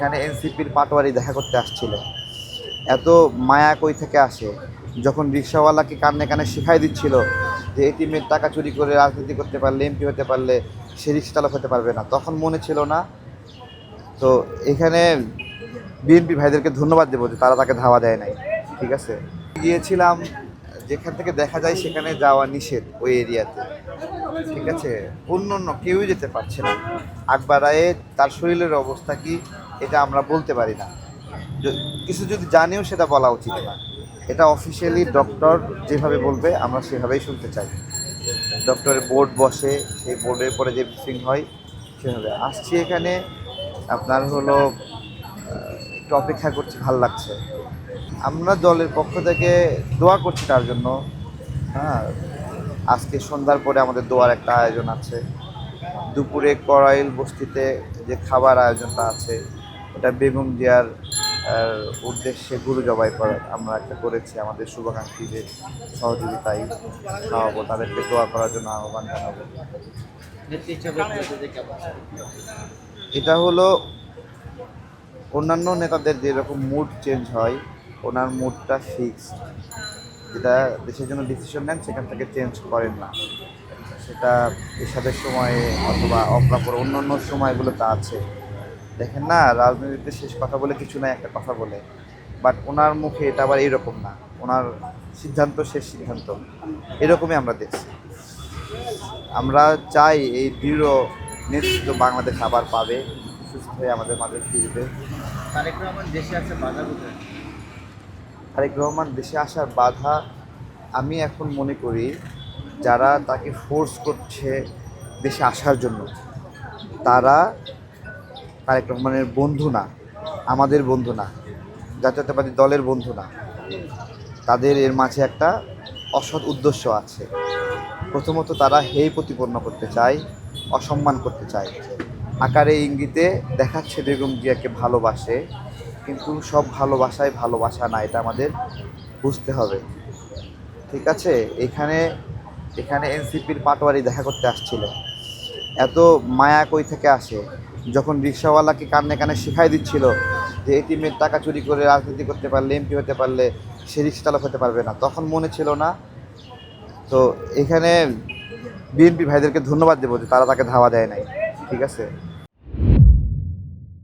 এখানে এনসিপির পাটোয়ারি দেখা করতে আসছিল। এত মায়া কই থেকে আসে? যখন রিক্সাওয়ালাকে কানে কানে শিখাই দিচ্ছিল যে এটিএমের টাকা চুরি করে রাজনীতি করতে পারলে, এমপি হতে পারলে সে রিক্সা চালক হতে পারবে না। তখন মনে ছিল না। তো এখানে বিএনপি ভাইদেরকে ধন্যবাদ দেবো যে তারা তাকে ধাওয়া দেয় নাই। ঠিক আছে? গিয়েছিলাম, যেখান থেকে দেখা যায় সেখানে যাওয়া নিষেধ ওই এরিয়াতে। ঠিক আছে? অন্য অন্য কেউই যেতে পারছে না। আকবর রায়ে তার শরীরের অবস্থা কি? এটা আমরা বলতে পারি না। কিছু যদি জানিও সেটা বলা উচিত না। এটা অফিসিয়ালি ডক্টর যেভাবে বলবে, আমরা সেভাবেই শুনতে চাই। ডক্টরের বোর্ড বসে, সেই বোর্ডের পরে যে ব্রিফিং হয়, সেভাবে। আসছি এখানে, আপনার হলো একটু অপেক্ষা করছি, ভালো লাগছে। আমরা দলের পক্ষ থেকে দোয়া করছি তার জন্য। হ্যাঁ আজকে সন্ধ্যার পরে আমাদের দোয়ার একটা আয়োজন আছে। দুপুরে করাইল বস্তিতে যে খাবার আয়োজনটা আছে ওটা বেগম জিয়ার উদ্দেশ্যে গুরু জবাই করার আমরা একটা করেছি আমাদের শুভাকাঙ্ক্ষীদের সহযোগিতায় খাওয়াবো তাদেরকে দোয়া করার জন্য আহ্বান জানাব। এটা হলো অন্যান্য নেতাদের যেরকম মুড চেঞ্জ হয় ওনার মুডটা ফিক্সড যেটা দেশের জন্য ডিসিশন নেন সেখান থেকে চেঞ্জ করেন না। সেটা এসবের সময়ে অথবা অপ্রাপর অন্য অন্য সময়গুলোতে আছে। দেখেন না রাজনীতিতে শেষ কথা বলে কিছু নাই একটা কথা বলে। বাট ওনার মুখে এটা আবার এইরকম না। ওনার সিদ্ধান্ত শেষ সিদ্ধান্ত। এরকমই আমরা দেখছি। আমরা চাই এই দৃঢ় নেতৃত্ব বাংলাদেশ আবার পাবে সুস্থ হয়ে আমাদের মাঝে ফিরবে। তারেক রহমান দেশে বাধা কোথায়? তারেক রহমান দেশে আসার বাধা আমি এখন মনে করি যারা তাকে ফোর্স করছে দেশে আসার জন্য তারা তারেক রহমানের বন্ধু না, আমাদের বন্ধু না, জাতীয়তাবাদী দলের বন্ধু না। তাদের এর মাঝে একটা অসৎ উদ্দেশ্য আছে। প্রথমত তারা হেয় প্রতিপন্ন করতে চায়, অসম্মান করতে চায়। আকারে ইঙ্গিতে দেখাচ্ছে বেগম জিয়াকে ভালোবাসে, কিন্তু সব ভালোবাসায় ভালোবাসা না, এটা আমাদের বুঝতে হবে। ঠিক আছে? এখানে এখানে এনসিপির পাটোয়ারি দেখা করতে আসছিল এত মায়া কই থেকে আসে? যখন রিক্সাওয়ালাকে কানে কানে শেখাই দিচ্ছিল যে এটিএমের টাকা চুরি করে রাজনীতি করতে পারলে, এমপি হতে পারলে সে রিক্সা চালক হতে পারবে না। তখন মনে ছিল না। তো এখানে বিএনপি ভাইদেরকে ধন্যবাদ দেবো যে তারা তাকে ধাওয়া দেয় নাই। ঠিক আছে?